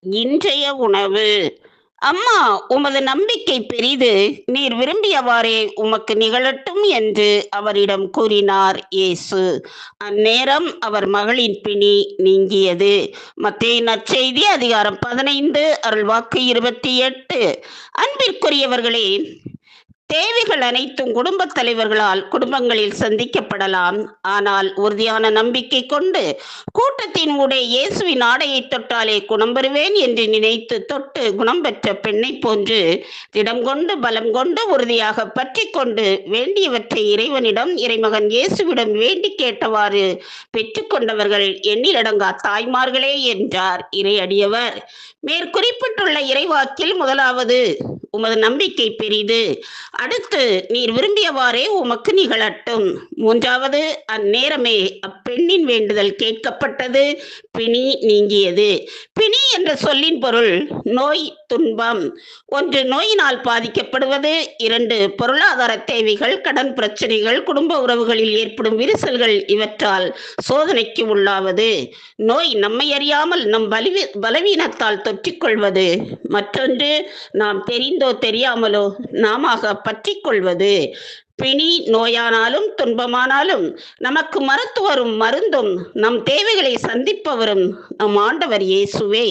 இன்றைய உணவு. அம்மா உமது நம்பிக்கை பெரிது. நீர் விரும்பியவாறே உமக்கு நிகழட்டும் என்று அவரிடம் கூறினார் இயேசு. அந்நேரம் அவர் மகளின் பிணி நீங்கியது. மத்திய நற்செய்தி அதிகாரம் பதினைந்து அருள்வாக்கு இருபத்தி எட்டு. அன்பிற்குரியவர்களே தேவைகள் அனைத்தும் குடும்பத் தலைவர்களால் குடும்பங்களில் சந்திக்கப்படலாம். ஆனால் உறுதியான நம்பிக்கை கொண்டு கூட்டத்தின் ஊடே இயேசுவின் ஆடையை தொட்டாலே குணம் பெறுவேன் என்று நினைத்து தொட்டு குணம் பெற்ற பெண்ணை போன்று திடம் கொண்டு பலம் கொண்டு உறுதியாக பற்றி கொண்டு வேண்டியவற்றை இறைவனிடம் இறைமகன் இயேசுவிடம் வேண்டி கேட்டவாறு பெற்றுக்கொண்டவர்கள் எண்ணிலடங்கா தாய்மார்களே என்றார். இறையடியவர் மேற்குறிப்பிட்டுள்ள இறைவாக்கில் முதலாவது உமது நம்பிக்கை பெரிது. அடுத்து நீர் விரும்பியவாறே உமக்கு நிகழட்டும். மூன்றாவது அந்நேரமே அப்பெண்ணின் வேண்டுதல் கேட்கப்பட்டது. பிணி நீங்கியது. பிணி என்ற சொல்லின் பொருள் நோய் துன்பம். ஒன்று நோயினால் பாதிக்கப்படுவது. இரண்டு பொருளாதார தேவைகள் கடன் பிரச்சனைகள் குடும்ப உறவுகளில் ஏற்படும் விரிசல்கள் இவற்றால் சோதனைக்கு உள்ளாவது. நோய் நம்மை அறியாமல் நம் பலவி பலவீனத்தால் தொற்றிக்கொள்வது. மற்றொன்று நாம் தெரிந்தோ தெரியாமலோ நாம பற்றி கொள்வது பிணி நோயானாலும் துன்பமானாலும் நமக்கு மருத்துவரும் மருந்தும் நம் தேவைகளை சந்திப்பவரும் நம் ஆண்டவர் இயேசுவே.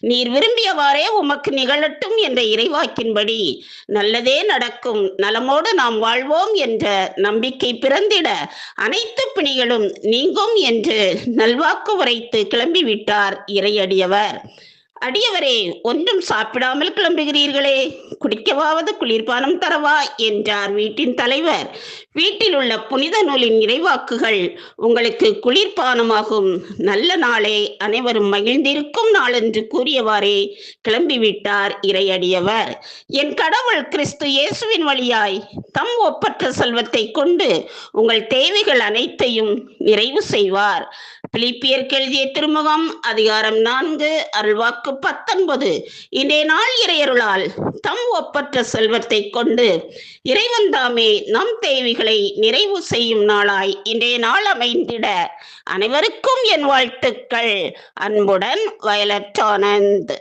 நீர் விரும்பியவாறே உமக்கு நிகழட்டும் என்ற இறைவாக்கின்படி நல்லதே நடக்கும். நலமோடு நாம் வாழ்வோம் என்ற நம்பிக்கை பிறந்திட அனைத்து பிணிகளும் நீங்கும் என்று நல்வாக்கு உரைத்து கிளம்பிவிட்டார் இறையடியவர். அடியவரே ஒன்றும் சாப்பிடாமல் கிளம்புகிறீர்களே. குடிக்கவாவது குளிர்பானம் தரவா என்றார் வீட்டின் தலைவர். வீட்டில் உள்ள புனித நூலின் நிறைவாக்குகள் உங்களுக்கு குளிர்பானமாகும். நல்ல நாளே அனைவரும் மகிழ்ந்திருக்கும் நாளென்று கூறியவாறே கிளம்பிவிட்டார் இறையடியவர். என் கடவுள் கிறிஸ்து இயேசுவின் வழியாய் தம் ஒப்பற்ற செல்வத்தை கொண்டு உங்கள் தேவைகள் அனைத்தையும் நிறைவு செய்வார். பிலிப்பியர் எழுதிய திருமுகம் அதிகாரம் நான்கு அருள்வாக்கு பத்தொன்பது. இன்றைய நாள் இறையருளால் தம் ஒப்பற்ற செல்வத்தை கொண்டு இறைவன் தாமே நம் தேவைகளை நிறைவு செய்யும் நாளாய் இன்றைய நாள் அமைந்திட. அனைவருக்கும் என் வாழ்த்துக்கள். அன்புடன் வயலட் ஆனந்த்.